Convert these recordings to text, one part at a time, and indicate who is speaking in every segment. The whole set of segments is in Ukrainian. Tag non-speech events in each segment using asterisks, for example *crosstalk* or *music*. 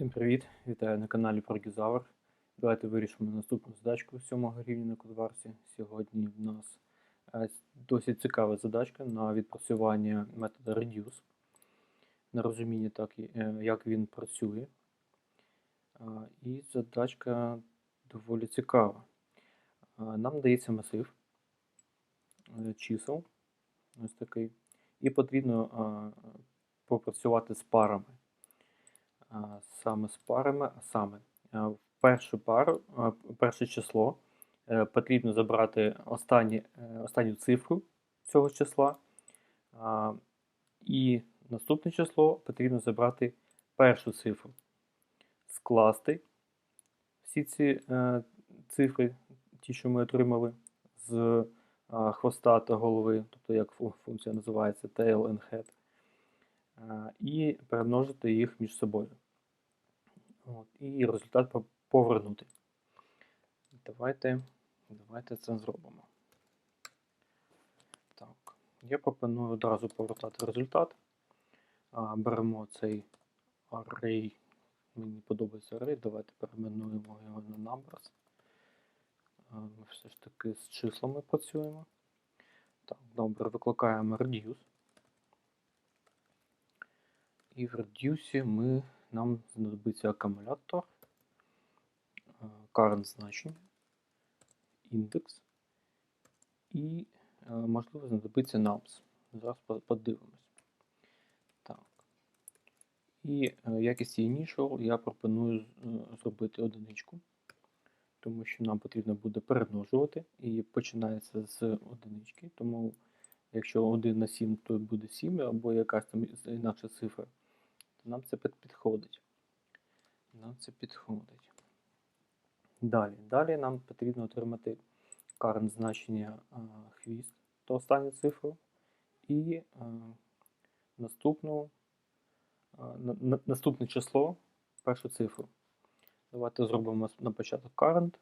Speaker 1: Всім привіт! Вітаю на каналі Прогізавр. Давайте вирішимо наступну задачку 7 рівня на кодварсі. Сьогодні в нас е, досить цікава задачка на відпрацювання методу Reduce, на розуміння, так, е, як він працює. І задачка доволі цікава. Нам дається масив е, чисел, ось такий, і потрібно попрацювати з парами саме з парами, а саме в першу пару, перше число е, потрібно забрати останні, е, останню цифру цього числа, і наступне число потрібно забрати першу цифру, скласти всі ці е, цифри, ті, що ми отримали з хвоста та голови, тобто як функція називається tail and head, і перемножити їх між собою. От, і результат повернути. Давайте, давайте це зробимо. Так, я пропоную одразу повертати результат. А, беремо цей array. Мені подобається array. Давайте перейменуємо його на numbers. Ми все ж таки з числами працюємо. Так, добре, викликаємо reduce. І в reduce ми, нам знадобиться акумулятор, е, current значення, індекс і, е, можливо, знадобиться nums. Зараз подивимось. Так. І е, якість initial я пропоную зробити одиничку, тому що нам потрібно буде перемножувати і починається з одинички. Тому якщо 1 на 7, то буде 7 або якась там інакша цифра нам це підходить. Нам це підходить. Далі. Далі нам потрібно отримати current значення хвіст, то останню цифру, і наступну, а, на, на- наступне число, першу цифру. Давайте зробимо на початок current.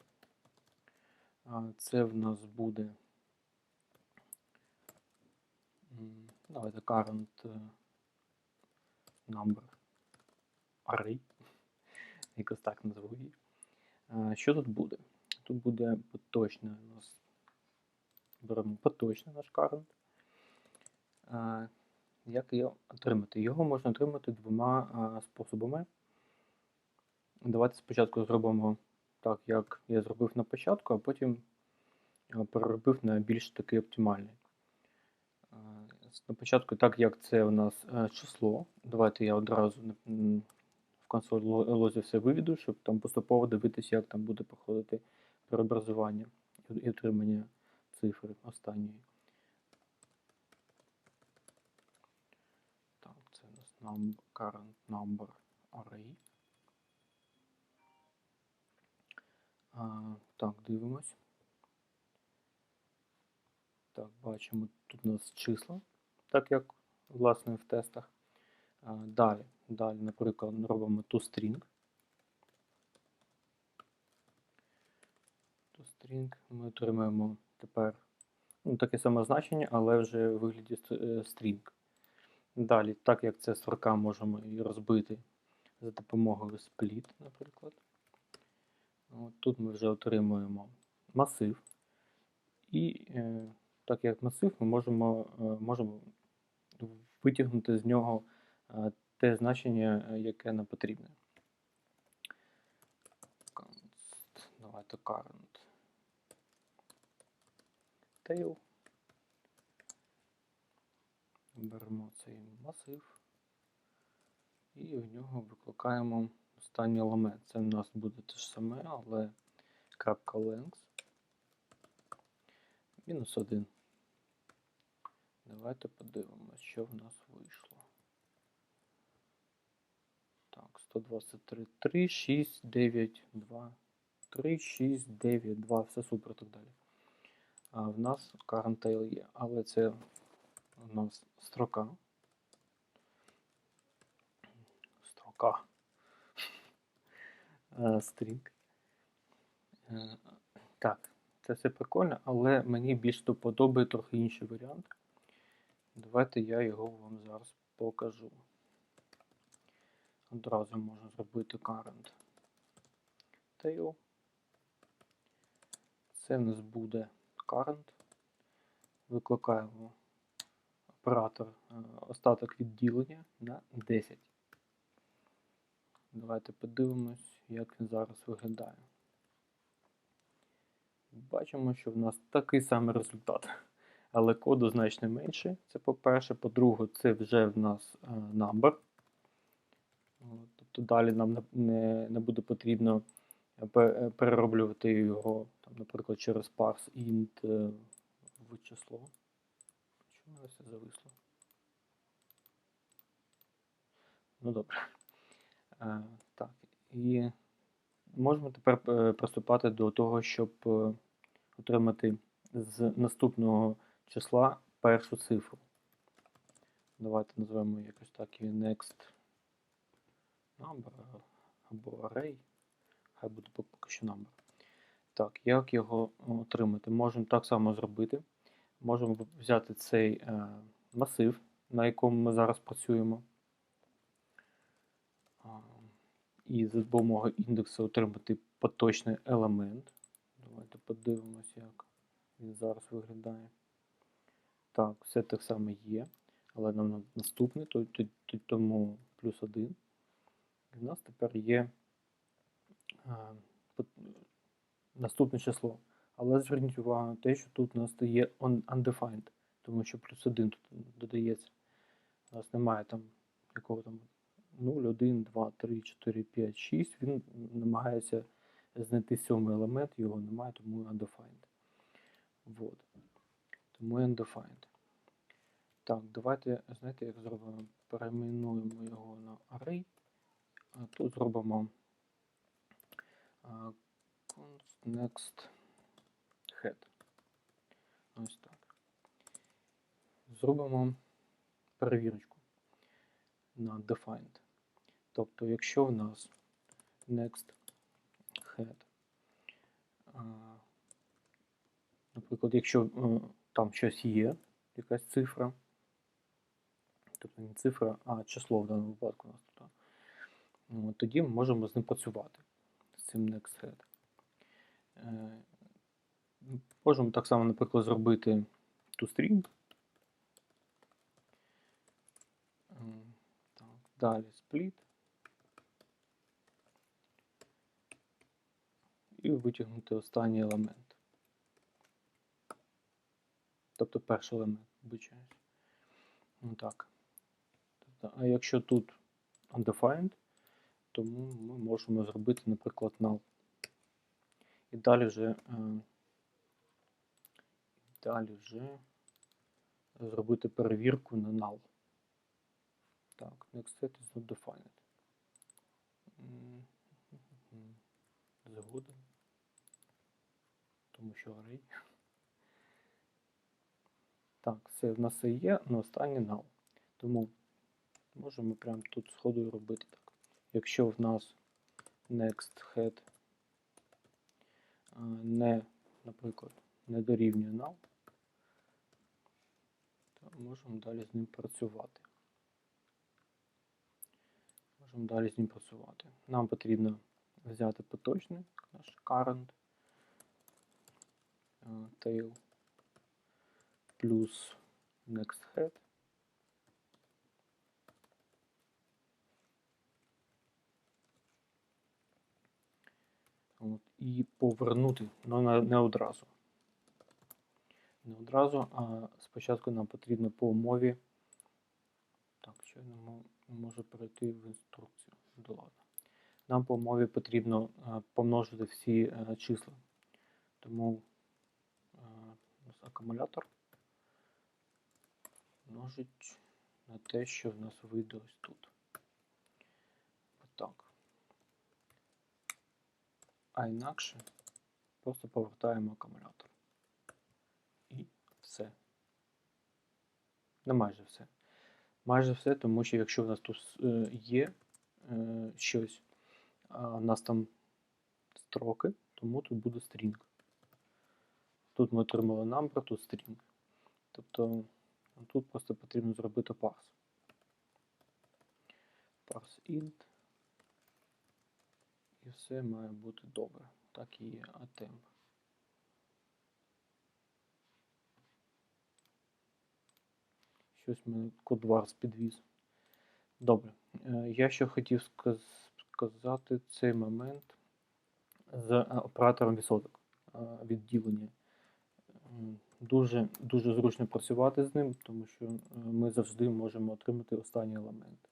Speaker 1: Це в нас буде. Давайте current е, number array. Якось так назву її. Що тут буде? Тут буде поточне у нас. Беремо поточний наш current. Як його отримати? Його можна отримати двома способами. Давайте спочатку зробимо так, як я зробив на початку, а потім переробив на більш такий оптимальний. На початку, так як це у нас е, число, давайте я одразу в консоль лозі все виведу, щоб там поступово дивитися, як там буде проходити преобразування і отримання цифри останньої. Так, це у нас current number array. Так, дивимось. Так, бачимо, тут у нас числа, так як власне в тестах. Далі, далі, наприклад, робимо toString. toString ми отримаємо тепер ну, таке саме значення, але вже в вигляді е, string. Далі, так як це строка, можемо її розбити за допомогою split, наприклад. От тут ми вже отримуємо масив. І е, так як масив, ми можемо, е, можемо витягнути з нього е, те значення, е, яке нам потрібне. Давайте current tail. Беремо цей масив і в нього викликаємо останній елемент. Це в нас буде те ж саме, але крапка length мінус 1. Давайте подивимось, що в нас вийшло. Так, 123, 3, 6, 9, 2, 3, 6, 9, 2, все супер так далі. А в нас current є, але це у нас строка. Строка. *laughs* Е, Стрінг. Е, Так, це все прикольно, але мені більш до подоби трохи інший варіант. Давайте я його вам зараз покажу. Одразу можна зробити current tail. Це в нас буде current. Викликаємо оператор е, остаток відділення на 10. Давайте подивимось, як він зараз виглядає. Бачимо, що в нас такий самий результат, але коду значно менше. Це по-перше. По-друге, це вже в нас е, number. Тобто далі нам не- не, буде потрібно е, е, перероблювати його, там, наприклад, через parse int в число. Чому все зависло? Ну добре. Так, і можемо тепер приступати до того, щоб отримати з наступного числа першу цифру. Давайте назвемо якось так і next number або array. Хай буде поки що number. Так, як його отримати? Можемо так само зробити. Можемо взяти цей е, масив, на якому ми зараз працюємо. І за допомогою індексу отримати поточний елемент. Давайте подивимось, як він зараз виглядає. Так, все так само є, але нам на- наступний, то, то, то- тому плюс один. І в нас тепер є а, пот- наступне число. Але зверніть увагу на те, що тут у нас є undefined, тому що плюс один тут додається. У нас немає там якого там 0, 1, 2, 3, 4, 5, 6. Він намагається знайти сьомий елемент, його немає, тому undefined. Вот. Тому undefined. Так, давайте, знаєте, як зробимо? Перейменуємо його на array. А тут зробимо const next head. Ось так. Зробимо перевірочку на defined. Тобто, якщо в нас next head, наприклад, якщо е, там щось є, якась цифра, тобто не цифра, а число в даному випадку у нас тут. От, тоді ми можемо з ним працювати, з цим next head. Е, Можемо так само, наприклад, зробити toString. Так, далі split. І витягнути останній елемент. Тобто перший елемент, вибачаюсь. Ну так. А якщо тут undefined, тому ми можемо зробити, наприклад, null. І далі вже, е, далі вже зробити перевірку на null. Так, next set is not defined. Згоден. Тому що array. Так, це в нас все є, але останній null. Тому можемо прямо тут сходу робити так. Якщо в нас next head не, наприклад, не дорівнює null, то можемо далі з ним працювати. Можемо далі з ним працювати. Нам потрібно взяти поточний наш current tail плюс next head. От, і повернути, але не, одразу. Не одразу, а спочатку нам потрібно по умові. Так, що я можу перейти в інструкцію. Ладно. Нам по умові потрібно е, помножити всі е, числа. Тому е, у нас акумулятор множить на те, що в нас вийде ось тут. А інакше просто повертаємо акумулятор. І все. Не майже все. Майже все, тому що якщо в нас тут е, є е, щось, а в нас там строки, тому тут буде стрінг. Тут ми отримали number, тут стрінг. Тобто тут просто потрібно зробити парс. Parse int все має бути добре. Так і є, а. Щось мене кодварс підвіз. Добре. Е, Я ще хотів сказати цей момент з е, оператором відсоток е, відділення. Дуже, дуже зручно працювати з ним, тому що ми завжди можемо отримати останній елемент.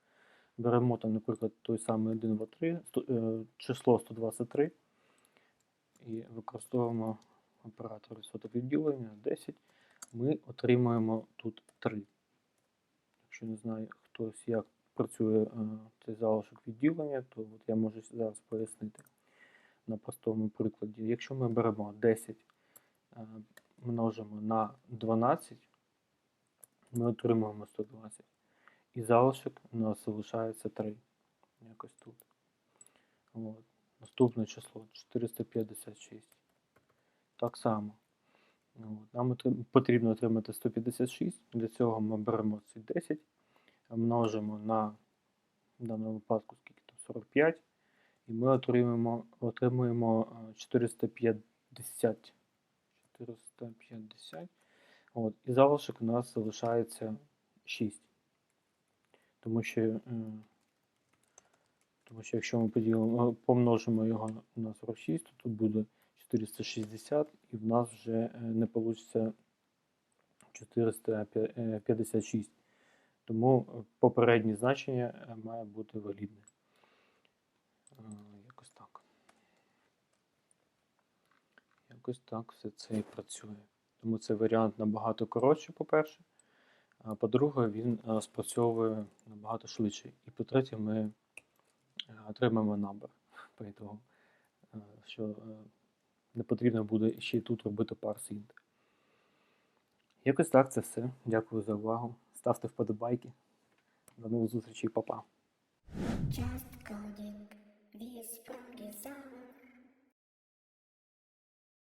Speaker 1: Беремо там, наприклад, той самий 1, 2, 3, е, число 123 і використовуємо оператор відсоток відділення 10. Ми отримуємо тут 3. Якщо не знає хтось, як працює е, цей залишок відділення, то от я можу зараз пояснити на простому прикладі. Якщо ми беремо 10 е, множимо на 12, ми отримуємо 120. І залишок у нас залишається 3. Якось тут. От. Наступне число 456. Так само. От. Нам потрібно отримати 156. Для цього ми беремо ці 10, множимо на в даному випадку скільки там 45, і ми отримуємо, отримуємо е, 450. 450. От. І залишок у нас залишається 6. Тому що, е, тому що якщо ми поділимо, е, помножимо його на 46, то тут буде 460, і в нас вже е, не вийде 456. Тому е, попереднє значення е, має бути валідне. Е, Якось так. Якось так все це і працює. Тому цей варіант набагато коротший, по-перше. А по-друге, він е, спрацьовує набагато швидше. І по-третє, ми е, отримаємо number по е, що е, не потрібно буде ще тут робити парс int. Якось так це все. Дякую за увагу. Ставте вподобайки. До нових зустрічей, па-па.